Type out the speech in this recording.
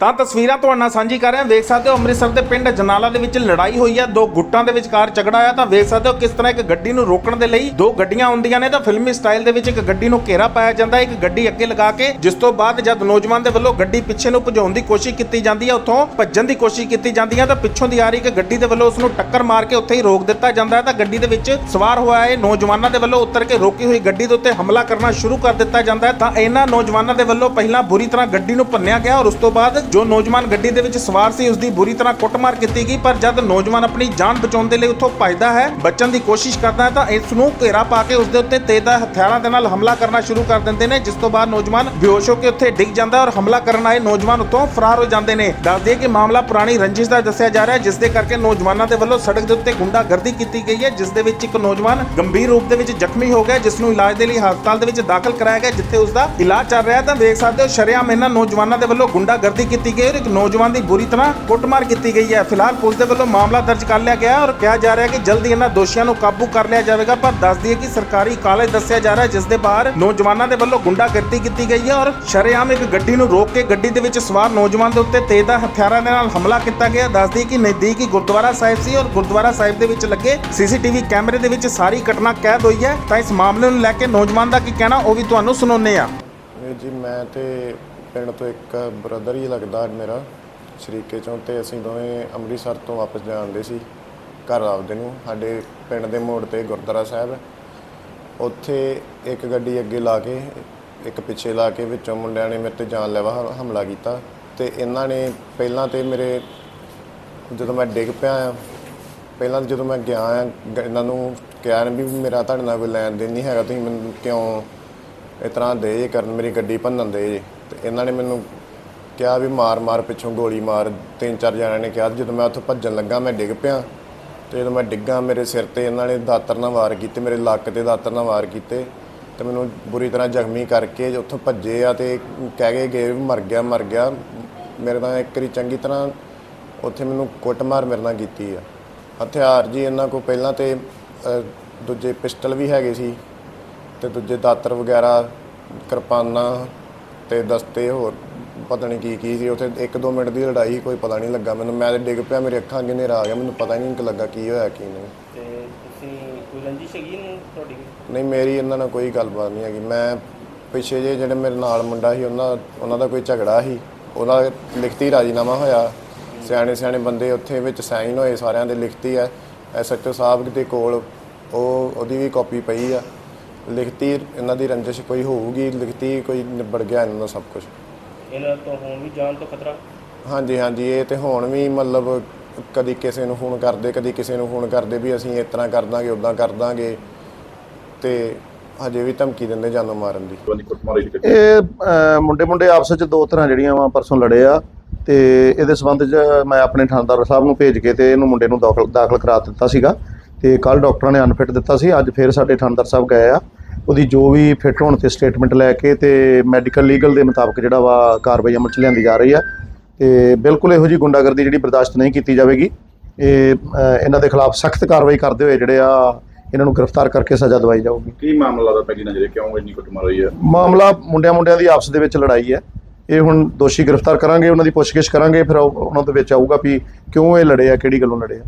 ਤਾਂ ਤਸਵੀਰਾਂ ਤੁਹਾਡੇ ਨਾਲ ਸਾਂਝੀ ਕਰ ਰਹੇ ਹਾਂ। ਵੇਖ ਸਕਦੇ ਹੋ ਅੰਮ੍ਰਿਤਸਰ ਦੇ ਪਿੰਡ ਜਨਾਲਾ ਦੇ ਵਿੱਚ ਲੜਾਈ ਹੋਈ ਹੈ ਦੋ ਗੁੱਟਾਂ ਦੇ ਵਿਚਕਾਰ ਝਗੜਾ ਆਇਆ ਤਾਂ ਵੇਖ ਸਕਦੇ ਹੋ ਕਿਸ ਤਰ੍ਹਾਂ ਇੱਕ ਗੱਡੀ ਨੂੰ ਰੋਕਣ ਦੇ ਲਈ ਦੋ ਗੱਡੀਆਂ ਆਉਂਦੀਆਂ ਨੇ। ਤਾਂ ਫਿਲਮੀ ਸਟਾਈਲ ਦੇ ਵਿੱਚ ਇੱਕ ਗੱਡੀ ਨੂੰ ਘੇਰਾ ਪਾਇਆ ਜਾਂਦਾ। ਇੱਕ ਗੱਡੀ ਅੱਗੇ ਲਗਾ ਕੇ ਜਿਸ ਤੋਂ ਬਾਅਦ ਜਦ ਨੌਜਵਾਨ ਦੇ ਵੱਲੋਂ ਗੱਡੀ ਪਿੱਛੇ ਨੂੰ ਭਜਾਉਣ ਦੀ ਕੋਸ਼ਿਸ਼ ਕੀਤੀ ਜਾਂਦੀ ਹੈ ਉੱਥੋਂ ਭੱਜਣ ਦੀ ਕੋਸ਼ਿਸ਼ ਕੀਤੀ ਜਾਂਦੀ ਹੈ ਤਾਂ ਪਿੱਛੋਂ ਦੀ ਆ ਰਹੀ ਇੱਕ ਗੱਡੀ ਦੇ ਵੱਲੋਂ ਉਸ ਨੂੰ ਟੱਕਰ ਮਾਰ ਕੇ ਉੱਥੇ ਹੀ ਰੋਕ ਦਿੱਤਾ ਜਾਂਦਾ ਹੈ। ਤਾਂ ਗੱਡੀ ਦੇ ਵਿੱਚ ਸਵਾਰ ਹੋਇਆ ਇਹ ਨੌਜਵਾਨਾਂ ਦੇ ਵੱਲੋਂ ਉਤਰ ਕੇ ਰੋਕੀ ਹੋਈ ਗੱਡੀ ਦੇ ਉੱਤੇ ਹਮਲਾ ਕਰਨਾ ਸ਼ੁਰੂ ਕਰ ਦਿੱਤਾ ਜਾਂਦਾ ਹੈ। ਤਾਂ ਇਹਨਾਂ ਨੌਜਵਾਨਾਂ ਦੇ ਵੱਲੋਂ ਪਹਿਲਾਂ ਬੁਰੀ ਤਰ੍ਹਾਂ ਗੱਡੀ ਨੂੰ ਭੰਨਿਆ ਗਿਆ ਔਰ ਉਸ ਤੋਂ ਬਾਅਦ ਜੋ ਨੌਜਵਾਨ ਗੱਡੀ ਦੇ ਵਿੱਚ ਸਵਾਰ ਸੀ ਉਸ ਦੀ ਬੁਰੀ ਤਰ੍ਹਾਂ ਕੁੱਟਮਾਰ ਕੀਤੀ ਗਈ, ਪਰ ਜਦ ਨੌਜਵਾਨ ਆਪਣੀ ਜਾਨ ਬਚਾਉਣ ਦੇ ਲਈ ਉੱਥੋਂ ਭੱਜਦਾ ਹੈ, ਬਚਣ ਦੀ ਕੋਸ਼ਿਸ਼ ਕਰਦਾ ਹੈ, ਤਾਂ ਇਸ ਨੂੰ ਘੇਰਾ ਪਾ ਕੇ ਉਸ ਦੇ ਉੱਤੇ ਤੇਜ਼ਾ ਹਥਿਆਰਾਂ ਦੇ ਨਾਲ ਹਮਲਾ ਕਰਨਾ ਸ਼ੁਰੂ ਕਰ ਦਿੰਦੇ ਨੇ, ਜਿਸ ਤੋਂ ਬਾਅਦ ਨੌਜਵਾਨ ਬੇਹੋਸ਼ ਹੋ ਕੇ ਉੱਥੇ ਡਿੱਗ ਜਾਂਦਾ ਔਰ ਹਮਲਾ ਕਰਨ ਆਏ ਨੌਜਵਾਨ ਉੱਥੋਂ ਫਰਾਰ ਹੋ ਜਾਂਦੇ ਨੇ। ਦੱਸ ਦਈਏ ਕਿ ਮਾਮਲਾ ਪੁਰਾਣੀ ਰੰਜਿਸ਼ ਦਾ ਦੱਸਿਆ ਜਾ ਰਿਹਾ ਹੈ, ਜਿਸ ਦੇ ਕਰਕੇ ਨੌਜਵਾਨਾਂ ਦੇ ਵੱਲੋਂ ਸੜਕ ਦੇ ਉੱਤੇ ਗੁੰਡਾਗਰਦੀ ਕੀਤੀ ਗਈ ਹੈ, ਜਿਸ ਦੇ ਵਿੱਚ ਇੱਕ ਨੌਜਵਾਨ ਗੰਭੀਰ ਰੂਪ ਦੇ ਵਿੱਚ ਜ਼ਖਮੀ ਹੋ ਗਿਆ, ਜਿਸ ਨੂੰ ਇਲਾਜ ਦੇ ਲਈ ਹਸਪਤਾਲ ਦੇ ਵਿੱਚ ਦਾਖਲ ਕਰਾਇਆ ਗਿਆ, ਜਿੱਥੇ ਉਸ ਦਾ ਇਲਾਜ ਚੱਲ ਰਿਹਾ ਤਾਂ ਦੇਖ ਸਕਦੇ ਹੋ, ਸ਼ਰੇਆਮ ਇਹਨਾਂ ਨੌਜਵਾਨਾਂ ਦੇ ਵੱਲੋਂ ਗੁੰਡਾਗਰਦੀ ਕੀਤੀ ਗਈ ਔਰ ਇੱਕ ਨੌਜਵਾਨ ਦੀ ਬੁਰੀ ਤਰ੍ਹਾਂ ਕੁੱਟਮਾਰ ਕੀਤੀ ਗਈ ਹੈ। ਫਿਲਹਾਲ ਪੁਲਿਸ ਦੇ ਵੱਲੋਂ ਮਾਮਲਾ ਦਰਜ ਕਰ ਲਿਆ ਗਿਆ ਔਰ ਕਿਹਾ ਜਾ ਰਿਹਾ ਹੈ ਕਿ ਜਲਦੀ ਇਹਨਾਂ ਦੋਸ਼ੀਆਂ ਨੂੰ ਕਾਬੂ ਕਰ ਲਿਆ ਜਾਵੇਗਾ, ਪਰ ਦੱਸ ਦਈਏ ਕਿ ਸਰਕਾਰੀ ਕਾਲਜ ਦੱਸਿਆ ਜਾ ਰਿਹਾ ਹੈ, ਜਿਸ ਦੇ ਬਾਹਰ ਨੌਜਵਾਨਾਂ ਦੇ ਵੱਲੋਂ ਗੁੰਡਾਗਰਦੀ ਕੀਤੀ ਗਈ ਹੈ ਔਰ ਸ਼ਰੇਆਮ ਇੱਕ ਗੱਡੀ ਨੂੰ ਰੋਕ ਕੇ ਗੱਡੀ ਦੇ ਵਿੱਚ ਸਵਾਰ ਨੌਜਵਾਨ ਦੇ ਉੱਤੇ ਤੇਜ਼ਾ ਹਥਿਆਰਾਂ ਦੇ ਨਾਲ ਹਮਲਾ ਕੀਤਾ ਗਿਆ। ਦੱਸ ਦਈਏ ਕਿ ਨਜ਼ਦੀਕੀ ਗੁਰਦੁਆਰਾ ਸਾਹਿਬ ਸੀ ਔਰ ਗੁਰਦੁਆਰਾ ਸਾਹਿਬ ਦੇ ਵਿੱਚ ਲੱਗੇ ਸੀਸੀਟੀਵੀ ਕੈਮਰੇ ਦੇ ਵਿੱਚ ਸਾਰੀ ਘਟਨਾ ਕੈਦ ਹੋਈ ਹੈ। ਤਾਂ ਇਸ ਮਾਮਲੇ ਨੂੰ ਲੈ ਕੇ ਨੌਜਵਾਨ ਦਾ ਕੀ ਕਹਿਣਾ, ਉਹ ਵੀ ਤੁਹਾਨੂੰ ਸੁਣਾਉਂਦੇ ਆ ਜੀ, ਮੈਂ ਤੇ ਪਿੰਡ ਤੋਂ ਇੱਕ ਬ੍ਰਦਰ ਹੀ ਲੱਗਦਾ ਮੇਰਾ, ਸ਼ਰੀਕੇ ਚੋਂ ਤੇ ਅਸੀਂ ਦੋਵੇਂ ਅੰਮ੍ਰਿਤਸਰ ਤੋਂ ਵਾਪਸ ਜਾਂਦੇ ਸੀ, ਘਰ ਆਪਦੇ ਨੂੰ, ਸਾਡੇ ਪਿੰਡ ਦੇ ਮੋੜ ਤੇ ਗੁਰਦੁਆਰਾ ਸਾਹਿਬ। ਹੈ ਉੱਥੇ ਇੱਕ ਗੱਡੀ ਅੱਗੇ ਲਾ ਕੇ, ਇੱਕ ਪਿੱਛੇ ਲਾ ਕੇ ਵਿੱਚੋਂ ਮੁੰਡਿਆਂ ਨੇ ਮੇਰੇ ਤੇ ਜਾਨਲੇਵਾ ਹ- ਹਮਲਾ ਕੀਤਾ ਤੇ ਇਹਨਾਂ ਨੇ ਪਹਿਲਾਂ ਤੇ ਮੇਰੇ, ਜਦੋਂ ਮੈਂ ਡਿੱਗ ਪਿਆ ਆ, ਪਹਿਲਾਂ ਤਾਂ ਜਦੋਂ ਮੈਂ ਗਿਆ ਆ, ਗ- ਇਹਨਾਂ ਨੂੰ ਕਿਹਾ ਵੀ ਮੇਰਾ ਤੁਹਾਡੇ ਨਾਲ ਕੋਈ ਲੈਣ ਦੇਣ ਨਹੀਂ ਹੈਗਾ, ਤੁਸੀਂ ਮੈਨੂੰ ਕਿਉਂ ਇਸ ਤਰ੍ਹਾਂ ਦੇ ਜੇ ਕਰਨ, ਮੇਰੀ ਗੱਡੀ ਭੰਨਣ ਦੇ ਜੇ। ਤੇ ਇਹਨਾਂ ਨੇ ਮੈਨੂੰ ਕਿਹਾ ਵੀ ਮਾਰ ਮਾਰ ਪਿੱਛੋਂ ਗੋਲੀ ਮਾਰ। ਤਿੰਨ, ਚਾਰ ਜਣਿਆਂ ਨੇ ਕਿਹਾ, ਜਦੋਂ ਮੈਂ ਉੱਥੋਂ ਭੱਜਣ ਲੱਗਾ, ਮੈਂ ਡਿੱਗ ਪਿਆ। ਤੇ ਜਦੋਂ ਮੈਂ ਡਿੱਗਾ, ਮੇਰੇ ਸਿਰ ਤੇ ਇਹਨਾਂ ਨੇ ਦਾਤਰ ਨਾਲ ਵਾਰ ਕੀਤੇ, ਮੇਰੇ ਲੱਕ ਤੇ ਦਾਤਰ ਨਾਲ ਵਾਰ ਕੀਤੇ। ਤੇ ਮੈਨੂੰ ਬੁਰੀ ਤਰ੍ਹਾਂ ਜ਼ਖਮੀ ਕਰਕੇ ਉੱਥੋਂ ਭੱਜੇ ਆ ਤੇ ਕਹਿ ਕੇ ਗਏ ਵੀ ਮਰ ਗਿਆ ਮਰ ਗਿਆ। ਮੇਰੇ ਨਾਲ ਇੱਕ ਵਾਰੀ ਚੰਗੀ ਤਰ੍ਹਾਂ ਉੱਥੇ ਮੈਨੂੰ ਕੁੱਟਮਾਰ ਮੇਰੇ ਨਾਲ ਕੀਤੀ ਆ। ਹਥਿਆਰ ਜੀ ਇਹਨਾਂ ਕੋ ਪਹਿਲਾਂ ਤੇ ਦੂਜੇ ਪਿਸਟਲ ਵੀ ਹੈਗੇ ਸੀ। ਤੇ ਦੂਜੇ ਦਾਤਰ ਵਗੈਰਾ, ਕਿਰਪਾਨਾਂ ਤੇ ਦਸਤੇ ਹੋਰ ਪਤਾ ਨਹੀਂ ਕੀ ਕੀ ਸੀ ਉੱਥੇ 1-2 ਮਿੰਟ ਦੀ ਲੜਾਈ ਕੋਈ ਪਤਾ ਨਹੀਂ ਲੱਗਾ ਮੈਨੂੰ। ਮੈਂ ਤੇ ਡਿੱਗ ਪਿਆ ਮੇਰੇ ਅੱਖਾਂ ਅੱਗੇ ਹਨੇਰਾ ਆ ਗਿਆ ਮੈਨੂੰ ਪਤਾ ਹੀ ਨਹੀਂ ਲੱਗਾ ਕੀ ਹੋਇਆ ਕੀ ਨਹੀਂ। ਤੇ ਤੁਸੀਂ ਕੋਈ ਰੰਜਿਸ਼ ਹੈਗੀ ਨੂੰ ਤੁਹਾਡੀ? ਨਹੀਂ ਮੇਰੀ ਇਹਨਾਂ ਨਾਲ ਕੋਈ ਗੱਲਬਾਤ ਨਹੀਂ ਹੈਗੀ। ਮੈਂ ਪਿੱਛੇ ਜੇ ਜਿਹੜੇ ਮੇਰੇ ਨਾਲ ਮੁੰਡਾ ਸੀ ਉਹਨਾਂ ਉਹਨਾਂ ਦਾ ਕੋਈ ਝਗੜਾ ਸੀ। ਉਹਦਾ ਲਿਖਤੀ ਰਾਜੀਨਾਮਾ ਹੋਇਆ। ਸਿਆਣੇ ਸਿਆਣੇ ਬੰਦੇ ਉੱਥੇ ਵਿੱਚ ਸਾਈਨ ਹੋਏ ਸਾਰਿਆਂ ਦੇ ਲਿਖਤੀ ਹੈ। ਐਸਐਚਓ ਸਾਹਿਬ ਦੇ ਕੋਲ ਉਹ ਉਹਦੀ ਵੀ ਕਾਪੀ ਪਈ ਆ। ਲਿਖਤੀ ਇਹਨਾਂ ਦੀ ਰੰਜਿਸ਼ ਕੋਈ ਹੋਊਗੀ ਲਿਖਤੀ ਕੋਈ ਨਿਬੜ ਗਿਆ ਇਹਨਾਂ ਦਾ ਸਭ ਕੁਝ ਇਹਨਾਂ ਤੋਂ ਹੁਣ ਵੀ ਜਾਨ ਤੋਂ ਖਤਰਾ? ਹਾਂਜੀ ਹਾਂਜੀ ਇਹ ਤੇ ਹੁਣ ਵੀ ਮਤਲਬ ਕਦੀ ਕਿਸੇ ਨੂੰ ਫੋਨ ਕਰਦੇ ਕਦੀ ਕਿਸੇ ਨੂੰ ਫੋਨ ਕਰਦੇ ਵੀ ਅਸੀਂ ਇਸ ਤਰ੍ਹਾਂ ਕਰ ਦਾਂਗੇ ਉਦਾਂ ਕਰ ਦਾਂਗੇ ਤੇ ਹਜੇ ਵੀ ਧਮਕੀ ਦਿੰਦੇ ਜਾਨੋਂ ਮਾਰਨ ਦੀ। ਇਹ ਮੁੰਡੇ ਮੁੰਡੇ ਆਪਸ ਵਿੱਚ ਦੋ ਤਰ੍ਹਾਂ ਜਿਹੜੀਆਂ ਵਾ ਪਰਸੋਂ ਲੜੇ ਆ ਤੇ ਇਹਦੇ ਸਬੰਧ 'ਚ ਮੈਂ ਆਪਣੇ ਥਾਣੇਦਾਰ ਸਾਹਿਬ ਨੂੰ ਭੇਜ ਕੇ ਤੇ ਇਹਨੂੰ ਮੁੰਡੇ ਨੂੰ ਦਾਖਲ ਦਾਖਲ ਕਰਾ ਦਿੱਤਾ ਸੀਗਾ ਤੇ ਕੱਲ ਡਾਕਟਰਾਂ ਨੇ ਅਨਫਿਟ ਦਿੱਤਾ ਸੀ ਅੱਜ ਫੇਰ ਸਾਡੇ ਥਾਣੇਦਾਰ ਸਾਹਿਬ ਗਏ ਆ। ਉਹਦੀ ਜੋ ਵੀ ਫਿੱਟ ਹੋਣ ਤੇ ਸਟੇਟਮੈਂਟ ਲੈ ਕੇ ਤੇ ਮੈਡੀਕਲ ਲੀਗਲ ਦੇ ਮੁਤਾਬਕ ਜਿਹੜਾ ਵਾ ਕਾਰਵਾਈ ਅਮਲ 'ਚ ਲਿਆਂਦੀ ਜਾ ਰਹੀ ਆ। ਤੇ ਬਿਲਕੁਲ ਇਹੋ ਜੀ ਗੁੰਡਾਗਰਦੀ ਜਿਹੜੀ ਬਰਦਾਸ਼ਤ ਨਹੀਂ ਕੀਤੀ ਜਾਵੇਗੀ। ਇਹ ਇਹਨਾਂ ਦੇ ਖਿਲਾਫ ਸਖਤ ਕਾਰਵਾਈ ਕਰਦੇ ਹੋਏ ਜਿਹੜੇ ਆ ਇਹਨਾਂ ਨੂੰ ਗ੍ਰਿਫਤਾਰ ਕਰਕੇ ਸਜ਼ਾ ਦਵਾਈ ਜਾਊਗੀ। ਕੀ ਮਾਮਲਾ ਦਾ ਪਹਿਲੀ ਨਜ਼ਰੇ ਕਿਉਂ ਇੰਨੀ ਕੁੱਟਮਾਰ ਹੋਈ ਹੈ? ਮਾਮਲਾ ਮੁੰਡਿਆਂ ਮੁੰਡਿਆਂ ਦੀ ਆਪਸ ਦੇ ਵਿੱਚ ਲੜਾਈ ਹੈ। ਇਹ ਹੁਣ ਦੋਸ਼ੀ ਗ੍ਰਿਫਤਾਰ ਕਰਾਂਗੇ ਉਹਨਾਂ ਦੀ ਪੁੱਛਗਿੱਛ ਕਰਾਂਗੇ ਫਿਰ ਉਹ- ਉਹਨਾਂ ਦੇ ਵਿੱਚ ਆਊਗਾ ਵੀ ਕਿਉਂ ਇਹ ਲੜੇ ਆ ਕਿਹੜੀ ਗੱਲੋਂ ਲੜੇ ਆ।